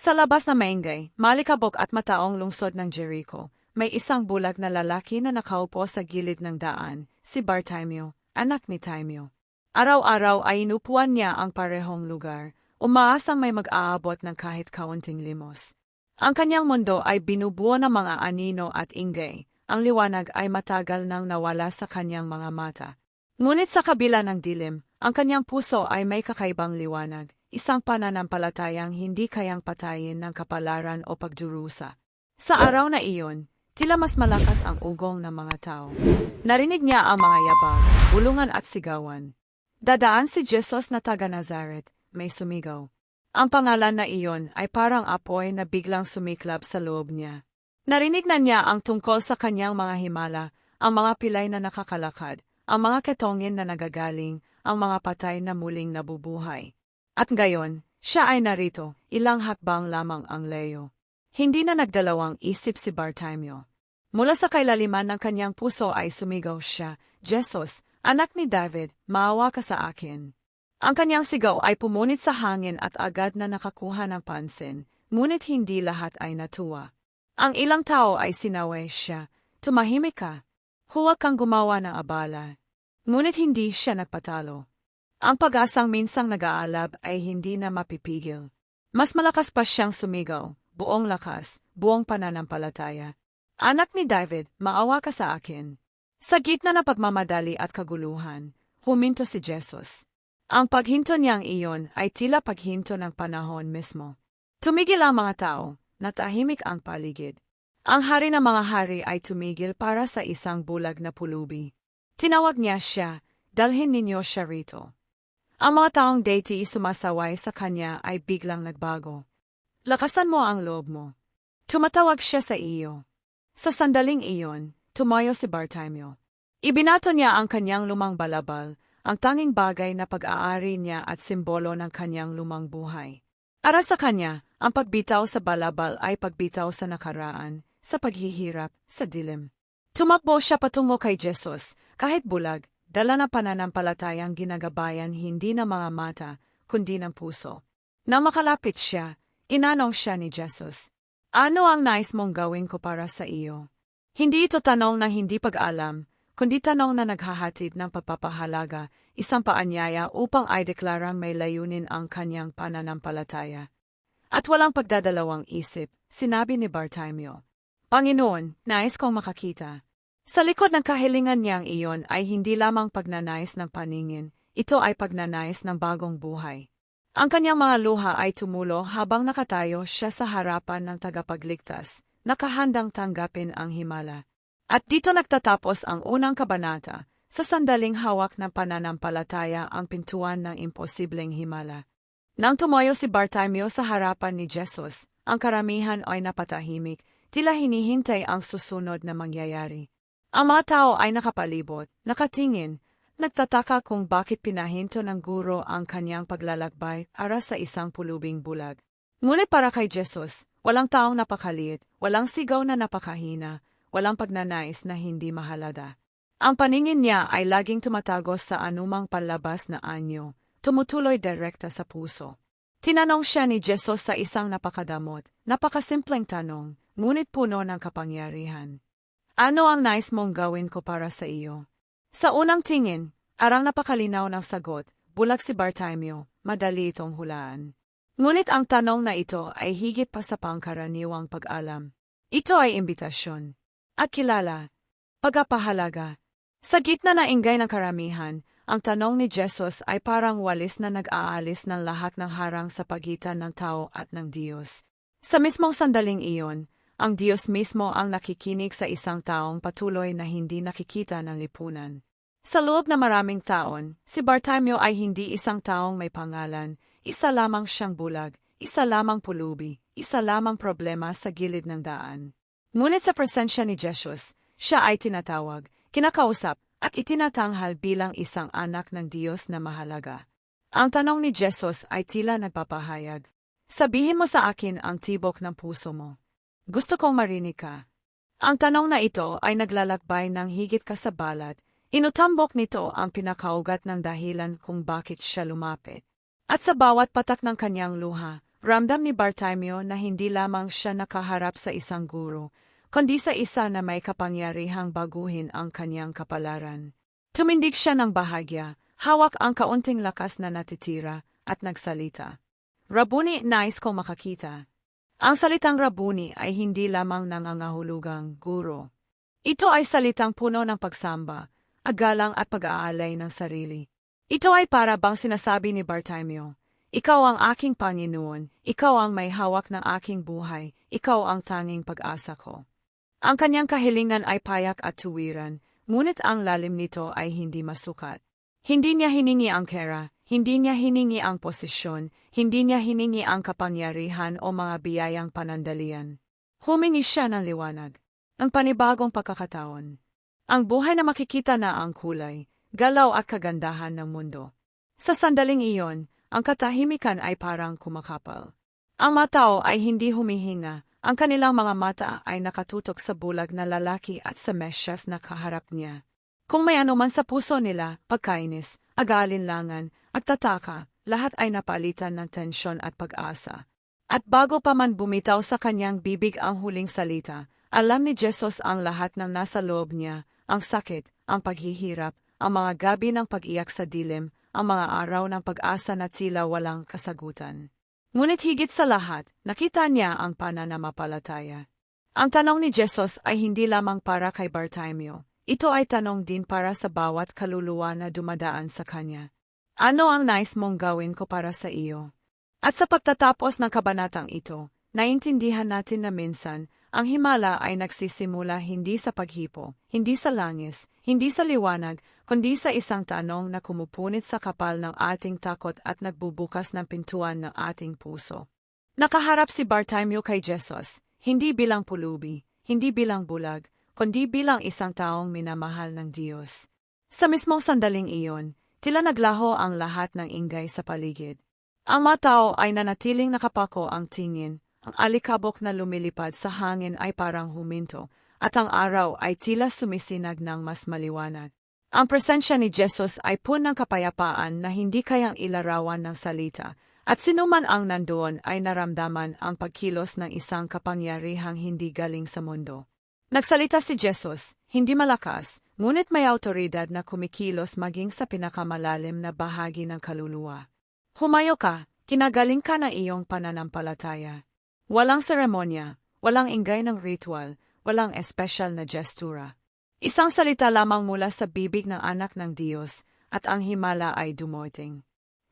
Sa labas na maingay, malikabok at mataong lungsod ng Jericho, may isang bulag na lalaki na nakaupo sa gilid ng daan, si Bartimeo, anak ni Timeo. Araw-araw ay inupuan niya ang parehong lugar, umaasang may mag-aabot ng kahit kaunting limos. Ang kanyang mundo ay binubuo ng mga anino at ingay, ang liwanag ay matagal nang nawala sa kanyang mga mata. Ngunit sa kabila ng dilim, ang kanyang puso ay may kakaibang liwanag, isang pananampalatayang hindi kayang patayin ng kapalaran o pagdurusa. Sa araw na iyon, tila mas malakas ang ugong ng mga tao. Narinig niya ang mga yabag, bulungan at sigawan. Dadaan si Jesus na taga Nazaret, may sumigaw. Ang pangalan na iyon ay parang apoy na biglang sumiklab sa loob niya. Narinig na niya ang tungkol sa kanyang mga himala, ang mga pilay na nakakalakad, ang mga ketongin na nagagaling, ang mga patay na muling nabubuhay. At gayon, siya ay narito, ilang hakbang lamang ang leyo. Hindi na nagdalawang isip si Bartimeo. Mula sa kailaliman ng kanyang puso ay sumigaw siya, Jesus, anak ni David, maawa ka sa akin. Ang kanyang sigaw ay pumunit sa hangin at agad na nakakuha ng pansin, ngunit hindi lahat ay natuwa. Ang ilang tao ay sinaway siya, tumahimik ka, huwag kang gumawa ng abala. Ngunit hindi siya nagpatalo. Ang pag-asang minsang nag-aalab ay hindi na mapipigil. Mas malakas pa siyang sumigaw, buong lakas, buong pananampalataya. Anak ni David, maawa ka sa akin. Sa gitna ng pagmamadali at kaguluhan, huminto si Jesus. Ang paghinto niyang iyon ay tila paghinto ng panahon mismo. Tumigil ang mga tao, natahimik ang paligid. Ang hari ng mga hari ay tumigil para sa isang bulag na pulubi. Tinawag niya siya, dalhin ninyo siya rito. Ang mga taong deity sumasaway sa kanya ay biglang nagbago. Lakasan mo ang loob mo. Tumatawag siya sa iyo. Sa sandaling iyon, tumayo si Bartimeo. Ibinato niya ang kanyang lumang balabal, ang tanging bagay na pag-aari niya at simbolo ng kanyang lumang buhay. Para sa kanya, ang pagbitaw sa balabal ay pagbitaw sa nakaraan, sa paghihirap, sa dilim. Tumakbo siya patungo kay Jesus, kahit bulag, dala na pananampalatayang ginagabayan hindi ng mga mata, kundi ng puso. Nang makalapit siya, inanong siya ni Jesus. Ano ang nais mong gawin ko para sa iyo? Hindi ito tanong na hindi pag-alam, kundi tanong na naghahatid ng pagpapahalaga, isang paanyaya upang ay deklarang may layunin ang kanyang pananampalataya. At walang pagdadalawang isip, sinabi ni Bartimeo, Panginoon, nais kong makakita. Sa likod ng kahilingan niyang iyon ay hindi lamang pagnanais ng paningin, ito ay pagnanais ng bagong buhay. Ang kanyang mga luha ay tumulo habang nakatayo siya sa harapan ng tagapagligtas, nakahandang tanggapin ang himala. At dito nagtatapos ang unang kabanata, sa sandaling hawak ng pananampalataya ang pintuan ng imposibleng himala. Nang tumayo si Bartimeo sa harapan ni Jesus, ang karamihan ay napatahimik, tila hinihintay ang susunod na mangyayari. Ang mga tao ay nakapalibot, nakatingin, nagtataka kung bakit pinahinto ng guro ang kanyang paglalakbay para sa isang pulubing bulag. Ngunit para kay Jesus, walang taong napakaliit, walang sigaw na napakahina, walang pagnanais na hindi mahalada. Ang paningin niya ay laging tumatagos sa anumang palabas na anyo, tumutuloy direkta sa puso. Tinanong siya ni Jesus sa isang napakadamot, napakasimpleng tanong, ngunit puno ng kapangyarihan. Ano ang nais mong gawin ko para sa iyo? Sa unang tingin, arang napakalinaw ng sagot, bulag si Bartimeo, madali itong hulaan. Ngunit ang tanong na ito ay higit pa sa pangkaraniwang pag-alam. Ito ay imbitasyon. At kilala, pagkapahalaga. Sa gitna na ingay ng karamihan, ang tanong ni Jesus ay parang walis na nag-aalis ng lahat ng harang sa pagitan ng tao at ng Diyos. Sa mismong sandaling iyon, ang Diyos mismo ang nakikinig sa isang taong patuloy na hindi nakikita ng lipunan. Sa loob na maraming taon, si Bartimeo ay hindi isang taong may pangalan, isa lamang siyang bulag, isa lamang pulubi, isa lamang problema sa gilid ng daan. Ngunit sa presensya ni Jesus, siya ay tinatawag, kinakausap, at itinatanghal bilang isang anak ng Diyos na mahalaga. Ang tanong ni Jesus ay tila nagpapahayag. Sabihin mo sa akin ang tibok ng puso mo. Gusto kong marinig ka. Ang tanong na ito ay naglalakbay ng higit kasabalat. Inutambok nito ang pinakaugat ng dahilan kung bakit siya lumapit. At sa bawat patak ng kanyang luha, Ramdam ni Bartimeo na hindi lamang siya nakaharap sa isang guro, kundi sa isa na may kapangyarihang baguhin ang kanyang kapalaran. Tumindig siya ng bahagya, hawak ang kaunting lakas na natitira, at nagsalita. Rabuni, nais ko makakita. Ang salitang rabuni ay hindi lamang nangangahulugang guro. Ito ay salitang puno ng pagsamba, agalang at pag-aalay ng sarili. Ito ay para bang sinasabi ni Bartimeo, Ikaw ang aking Panginoon, ikaw ang may hawak ng aking buhay, ikaw ang tanging pag-asa ko. Ang kanyang kahilingan ay payak at tuwiran, ngunit ang lalim nito ay hindi masukat. Hindi niya hiningi ang kera, hindi niya hiningi ang posisyon, hindi niya hiningi ang kapangyarihan o mga biyayang panandalian. Humingi siya ng liwanag, ang panibagong pagkakataon. Ang buhay na makikita na ang kulay, galaw at kagandahan ng mundo. Sa sandaling iyon, ang katahimikan ay parang kumakapal. Ang matao ay hindi humihinga, ang kanilang mga mata ay nakatutok sa bulag na lalaki at sa mesyas na kaharap niya. Kung may anuman sa puso nila, pagkainis, agalinlangan, at tataka, lahat ay napalitan ng tensyon at pag-asa. At bago pa man bumitaw sa kanyang bibig ang huling salita, alam ni Jesus ang lahat ng nasa loob niya, ang sakit, ang paghihirap, ang mga gabi ng pag-iyak sa dilim, ang mga araw ng pag-asa na tila walang kasagutan. Ngunit higit sa lahat, nakita niya ang pananamapalataya. Ang tanong ni Jesus ay hindi lamang para kay Bartimeo, ito ay tanong din para sa bawat kaluluwa na dumadaan sa kanya. Ano ang nais mong gawin ko para sa iyo? At sa pagtatapos ng kabanatang ito, naintindihan natin na minsan, ang himala ay nagsisimula hindi sa paghipo, hindi sa langis, hindi sa liwanag, kundi sa isang tanong na kumupunit sa kapal ng ating takot at nagbubukas ng pintuan ng ating puso. Nakaharap si Bartimeo kay Jesus, hindi bilang pulubi, hindi bilang bulag, kundi bilang isang taong minamahal ng Diyos. Sa mismong sandaling iyon, tila naglaho ang lahat ng ingay sa paligid. Ang mga tao ay nanatiling nakapako ang tingin, ang alikabok na lumilipad sa hangin ay parang huminto, at ang araw ay tila sumisinag ng mas maliwanag. Ang presensya ni Jesus ay punang kapayapaan na hindi kayang ilarawan ng salita, at sinuman ang nandoon ay naramdaman ang pagkilos ng isang kapangyarihang hindi galing sa mundo. Nagsalita si Jesus, hindi malakas, ngunit may autoridad na kumikilos maging sa pinakamalalim na bahagi ng kaluluwa. Humayo ka, kinagaling ka na iyong pananampalataya. Walang seremonya, walang ingay ng ritual, walang espesyal na gestura. Isang salita lamang mula sa bibig ng anak ng Diyos, at ang himala ay dumoting.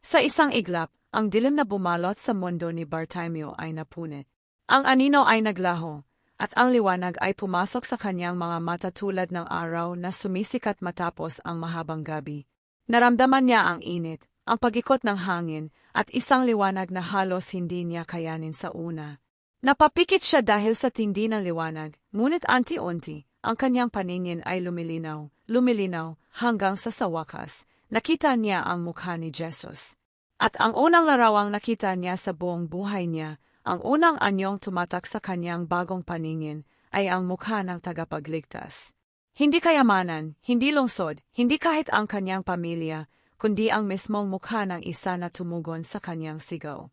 Sa isang iglap, ang dilim na bumalot sa mundo ni Bartimeo ay napunit. Ang anino ay naglaho, at ang liwanag ay pumasok sa kanyang mga mata tulad ng araw na sumisikat matapos ang mahabang gabi. Naramdaman niya ang init, ang pagikot ng hangin, at isang liwanag na halos hindi niya kayanin sa una. Napapikit siya dahil sa tindi ng liwanag, ngunit anti-unti, ang kanyang paningin ay lumilinaw, lumilinaw, hanggang sa sawakas, nakita niya ang mukha ni Jesus. At ang unang larawang nakita niya sa buong buhay niya ang unang anyong tumatak sa kanyang bagong paningin ay ang mukha ng tagapagligtas. Hindi kayamanan, hindi lungsod, hindi kahit ang kanyang pamilya, kundi ang mismong mukha ng isa na tumugon sa kanyang sigaw.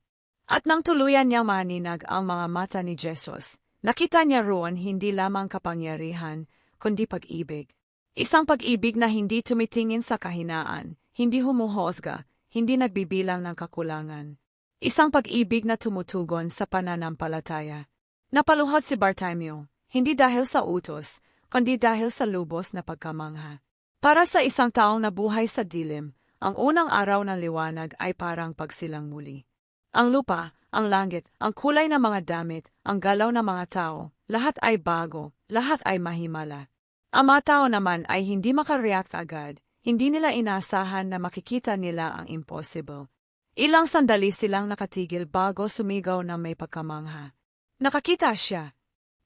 At nang tuluyan niyang maninag ang mga mata ni Jesus, nakita niya roon hindi lamang kapangyarihan, kundi pag-ibig. Isang pag-ibig na hindi tumitingin sa kahinaan, hindi humuhosga, hindi nagbibilang ng kakulangan. Isang pag-ibig na tumutugon sa pananampalataya. Napaluhod si Bartimeo, hindi dahil sa utos, kundi dahil sa lubos na pagkamangha. Para sa isang taong nabuhay sa dilim, ang unang araw ng liwanag ay parang pagsilang muli. Ang lupa, ang langit, ang kulay ng mga damit, ang galaw ng mga tao, lahat ay bago, lahat ay mahimala. Ang mga tao naman ay hindi makareact agad, hindi nila inasahan na makikita nila ang impossible. Ilang sandali silang nakatigil bago sumigaw na may pagkamangha. Nakakita siya.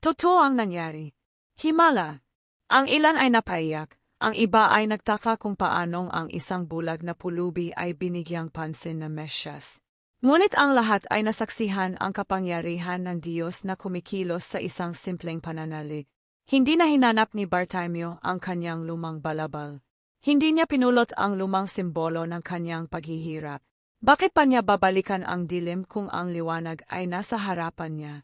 Totoo ang nangyari. Himala. Ang ilan ay napaiyak, ang iba ay nagtaka kung paanong ang isang bulag na pulubi ay binigyang pansin na mesyas. Ngunit ang lahat ay nasaksihan ang kapangyarihan ng Diyos na kumikilos sa isang simpleng pananalig. Hindi na hinanap ni Bartimeo ang kanyang lumang balabal. Hindi niya pinulot ang lumang simbolo ng kanyang paghihirap. Bakit pa niya babalikan ang dilim kung ang liwanag ay nasa harapan niya?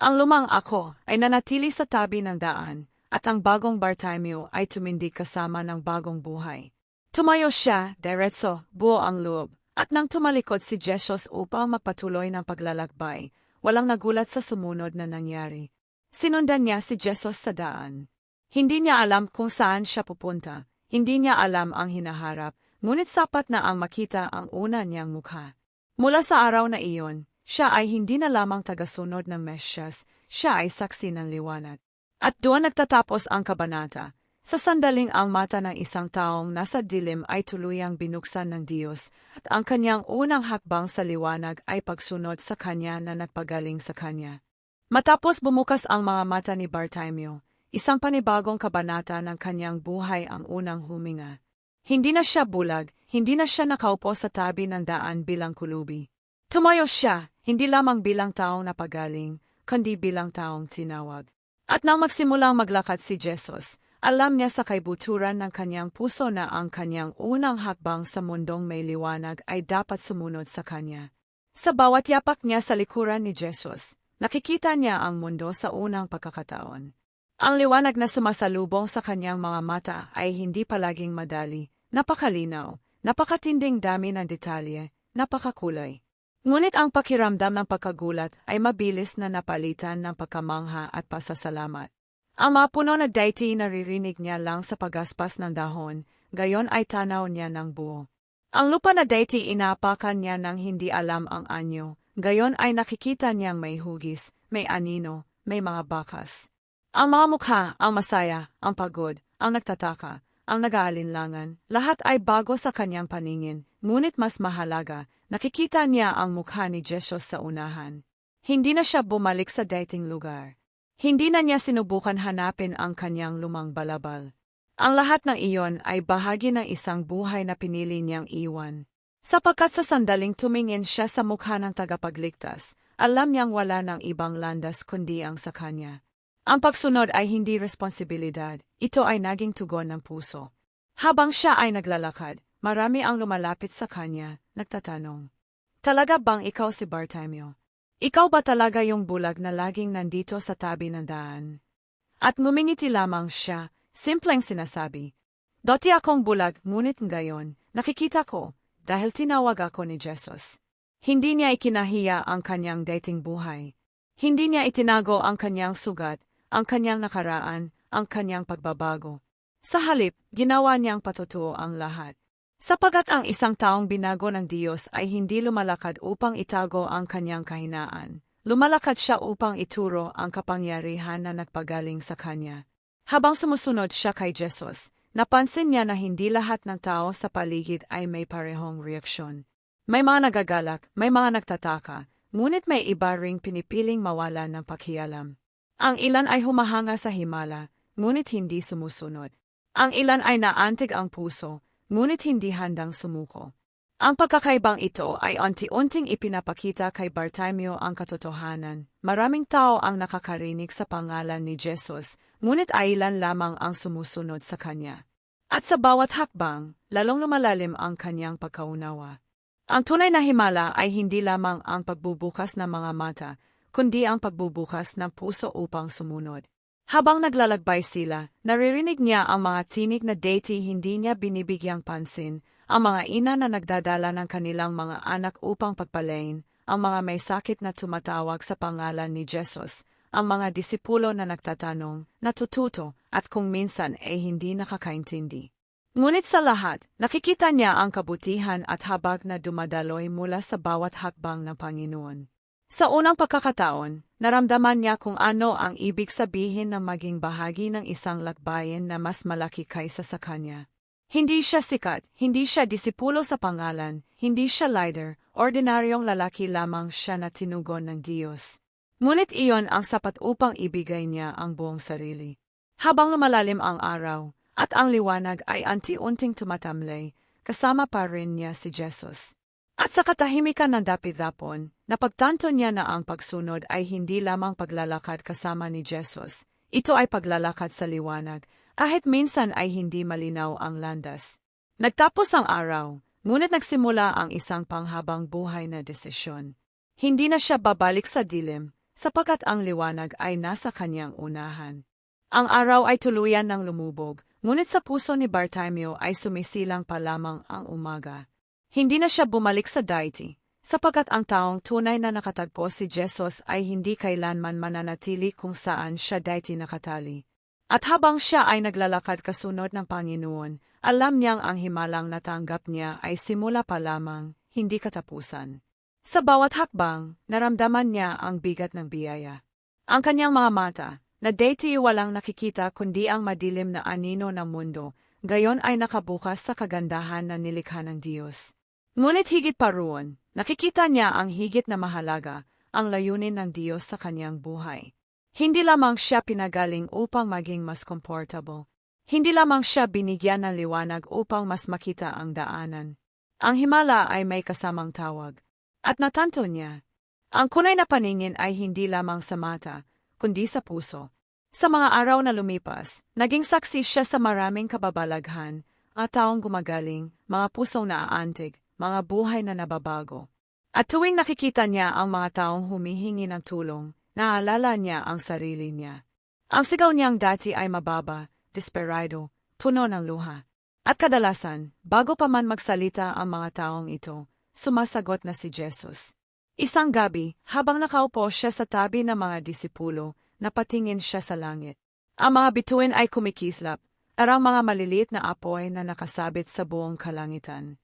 Ang lumang ako ay nanatili sa tabi ng daan, at ang bagong Bartimeo ay tumindig kasama ng bagong buhay. Tumayo siya, diretso, buo ang loob, at nang tumalikod si Jesus upang magpatuloy ng paglalakbay, walang nagulat sa sumunod na nangyari. Sinundan niya si Jesus sa daan. Hindi niya alam kung saan siya pupunta, hindi niya alam ang hinaharap, ngunit sapat na ang makita ang una niyang mukha. Mula sa araw na iyon, siya ay hindi na lamang tagasunod ng Mesyas, siya ay saksi ng liwanag. At doon nagtatapos ang kabanata. Sa sandaling ang mata ng isang taong nasa dilim ay tuluyang binuksan ng Diyos, at ang kanyang unang hakbang sa liwanag ay pagsunod sa kanya na nagpagaling sa kanya. Matapos bumukas ang mga mata ni Bartimeo, isang panibagong kabanata ng kanyang buhay ang unang huminga. Hindi na siya bulag, hindi na siya nakaupo sa tabi ng daan bilang kulubi. Tumayo siya, hindi lamang bilang taong napagaling, kundi bilang taong tinawag. At nang magsimulang maglakad si Jesus, alam niya sa kaibuturan ng kanyang puso na ang kanyang unang hakbang sa mundong may liwanag ay dapat sumunod sa kanya. Sa bawat yapak niya sa likuran ni Jesus, nakikita niya ang mundo sa unang pagkakataon. Ang liwanag na sumasalubong sa kanyang mga mata ay hindi palaging madali, napakalinaw, napakatinding dami ng detalye, napakakulay. Ngunit ang pakiramdam ng pagkagulat ay mabilis na napalitan ng pagkamangha at pasasalamat. Ang mapuno na deity naririnig niya lang sa pagaspas ng dahon, gayon ay tanaw niya ng buo. Ang lupa na deity inapakan niya ng hindi alam ang anyo, gayon ay nakikita niyang may hugis, may anino, may mga bakas. Ang mga mukha, ang masaya, ang pagod, ang nagtataka, ang nag-aalinlangan, lahat ay bago sa kanyang paningin, ngunit mas mahalaga, nakikita niya ang mukha ni Jesus sa unahan. Hindi na siya bumalik sa dating lugar. Hindi na niya sinubukan hanapin ang kanyang lumang balabal. Ang lahat ng iyon ay bahagi ng isang buhay na pinili niyang iwan. Sapagkat sa sandaling tumingin siya sa mukha ng tagapagligtas, alam niyang wala ng ibang landas kundi ang sa kanya. Ang pagsunod ay hindi responsibilidad, ito ay naging tugon ng puso. Habang siya ay naglalakad, marami ang lumalapit sa kanya, nagtatanong. Talaga bang ikaw si Bartimeo? Ikaw ba talaga yung bulag na laging nandito sa tabi ng daan? At ngumingiti lamang siya, simpleng sinasabi. Doti akong bulag, ngunit ngayon, nakikita ko, dahil tinawag ako ni Jesus. Hindi niya ikinahiya ang kanyang dating buhay. Hindi niya itinago ang kanyang sugat, ang kanyang nakaraan, ang kanyang pagbabago. Sa halip, ginawa niyang patutuo ang lahat. Sapagat ang isang taong binago ng Diyos ay hindi lumalakad upang itago ang kanyang kahinaan. Lumalakad siya upang ituro ang kapangyarihan na nagpagaling sa kanya. Habang sumusunod siya kay Jesus, napansin niya na hindi lahat ng tao sa paligid ay may parehong reaksyon. May mga nagagalak, may mga nagtataka, ngunit may iba ring pinipiling mawala ng pakialam. Ang ilan ay humahanga sa himala, ngunit hindi sumusunod. Ang ilan ay naantig ang puso, ngunit hindi handang sumuko. Ang pagkakaibang ito ay unti-unting ipinapakita kay Bartimeo ang katotohanan. Maraming tao ang nakakarinig sa pangalan ni Jesus, ngunit ay ilan lamang ang sumusunod sa kanya. At sa bawat hakbang, lalong lumalalim ang kanyang pagkaunawa. Ang tunay na himala ay hindi lamang ang pagbubukas ng mga mata, kundi ang pagbubukas ng puso upang sumunod. Habang naglalakbay sila, naririnig niya ang mga tinig na deity hindi niya binibigyang pansin, ang mga ina na nagdadala ng kanilang mga anak upang pagpalain, ang mga may sakit na tumatawag sa pangalan ni Jesus, ang mga disipulo na nagtatanong, natututo, at kung minsan ay hindi nakakaintindi. Ngunit sa lahat, nakikita niya ang kabutihan at habag na dumadaloy mula sa bawat hakbang ng Panginoon. Sa unang pagkakataon, naramdaman niya kung ano ang ibig sabihin ng maging bahagi ng isang lakbayin na mas malaki kaysa sa kanya. Hindi siya sikat, hindi siya disipulo sa pangalan, hindi siya leader, ordinaryong lalaki lamang siya na tinugon ng Diyos. Ngunit iyon ang sapat upang ibigay niya ang buong sarili. Habang lumalalim ang araw, at ang liwanag ay anti-unting tumatamlay, kasama pa rin niya si Jesus. At sa katahimikan ng dapit-dapon, napagtanto niya na ang pagsunod ay hindi lamang paglalakad kasama ni Jesus. Ito ay paglalakad sa liwanag, kahit minsan ay hindi malinaw ang landas. Nagtapos ang araw, ngunit nagsimula ang isang panghabang buhay na desisyon. Hindi na siya babalik sa dilim, sapagkat ang liwanag ay nasa kanyang unahan. Ang araw ay tuluyan ng lumubog, ngunit sa puso ni Bartimeo ay sumisilang pa lamang ang umaga. Hindi na siya bumalik sa deity, sapagkat ang taong tunay na nakatagpo si Jesus ay hindi kailanman mananatili kung saan siya deity nakatali. At habang siya ay naglalakad kasunod ng Panginoon, alam niyang ang himalang natanggap niya ay simula pa lamang, hindi katapusan. Sa bawat hakbang, naramdaman niya ang bigat ng biyaya. Ang kanyang mga mata, na deity walang nakikita kundi ang madilim na anino ng mundo, gayon ay nakabukas sa kagandahan na nilikha ng Diyos. Ngunit higit pa roon, nakikita niya ang higit na mahalaga, ang layunin ng Diyos sa kanyang buhay. Hindi lamang siya pinagaling upang maging mas comfortable. Hindi lamang siya binigyan ng liwanag upang mas makita ang daanan. Ang himala ay may kasamang tawag. At natanto niya, ang kunay na paningin ay hindi lamang sa mata, kundi sa puso. Sa mga araw na lumipas, naging saksi siya sa maraming kababalaghan, at taong gumagaling, mga pusong naaantig, mga buhay na nababago. At tuwing nakikita niya ang mga taong humihingi ng tulong, naalala niya ang sarili niya. Ang sigaw niyang dati ay mababa, desperado, tuno ng luha. At kadalasan, bago pa man magsalita ang mga taong ito, sumasagot na si Jesus. Isang gabi, habang nakaupo siya sa tabi ng mga disipulo, napatingin siya sa langit. Ang mga bituin ay kumikislap, arang mga maliliit na apoy na nakasabit sa buong kalangitan.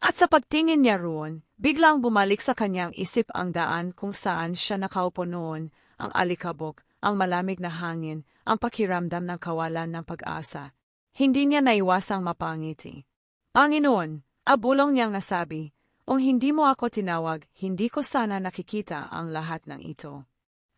At sa pagtingin niya roon, biglang bumalik sa kanyang isip ang daan kung saan siya nakaupo noon, ang alikabok, ang malamig na hangin, ang pakiramdam ng kawalan ng pag-asa. Hindi niya naiwasang mapangiti. Panginoon, abulong niyang nasabi, kung hindi mo ako tinawag, hindi ko sana nakikita ang lahat ng ito.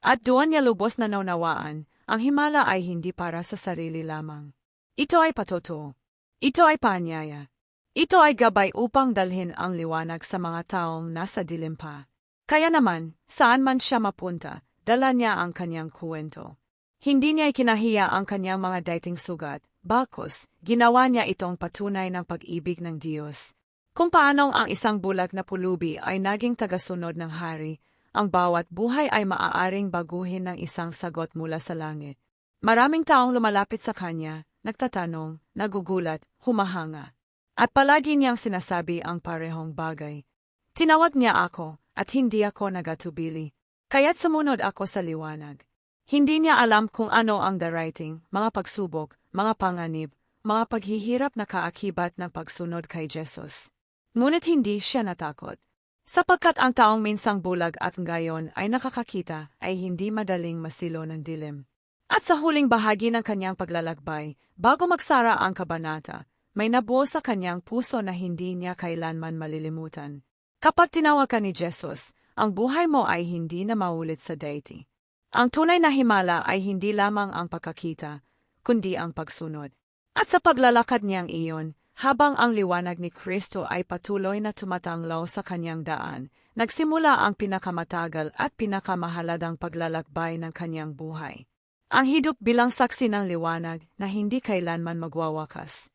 At doon niya lubos na naunawaan, ang himala ay hindi para sa sarili lamang. Ito ay patoto. Ito ay paanyaya. Ito ay gabay upang dalhin ang liwanag sa mga taong nasa dilim pa. Kaya naman, saan man siya mapunta, dala niya ang kanyang kuwento. Hindi niya ikinahiya ang kanyang mga dating sugat, bakos, ginawa niya itong patunay ng pag-ibig ng Diyos. Kung paanong ang isang bulag na pulubi ay naging tagasunod ng hari, ang bawat buhay ay maaaring baguhin ng isang sagot mula sa langit. Maraming taong lumalapit sa kanya, nagtatanong, nagugulat, humahanga. At palagi niyang sinasabi ang parehong bagay. Tinawag niya ako, at hindi ako nagatubili. Kaya't sumunod ako sa liwanag. Hindi niya alam kung ano ang darating, mga pagsubok, mga panganib, mga paghihirap na kaakibat ng pagsunod kay Jesus. Ngunit hindi siya natakot. Sapagkat ang taong minsang bulag at ngayon ay nakakakita ay hindi madaling masilo ng dilim. At sa huling bahagi ng kanyang paglalakbay, bago magsara ang kabanata, may nabuo sa kanyang puso na hindi niya kailanman malilimutan. Kapag tinawag ka ni Jesus, ang buhay mo ay hindi na maulit sa deity. Ang tunay na himala ay hindi lamang ang pagkakita, kundi ang pagsunod. At sa paglalakad niyang iyon, habang ang liwanag ni Kristo ay patuloy na tumatanglaw sa kanyang daan, nagsimula ang pinakamatagal at pinakamahaladang paglalakbay ng kanyang buhay. Ang hidup bilang saksi ng liwanag na hindi kailanman magwawakas.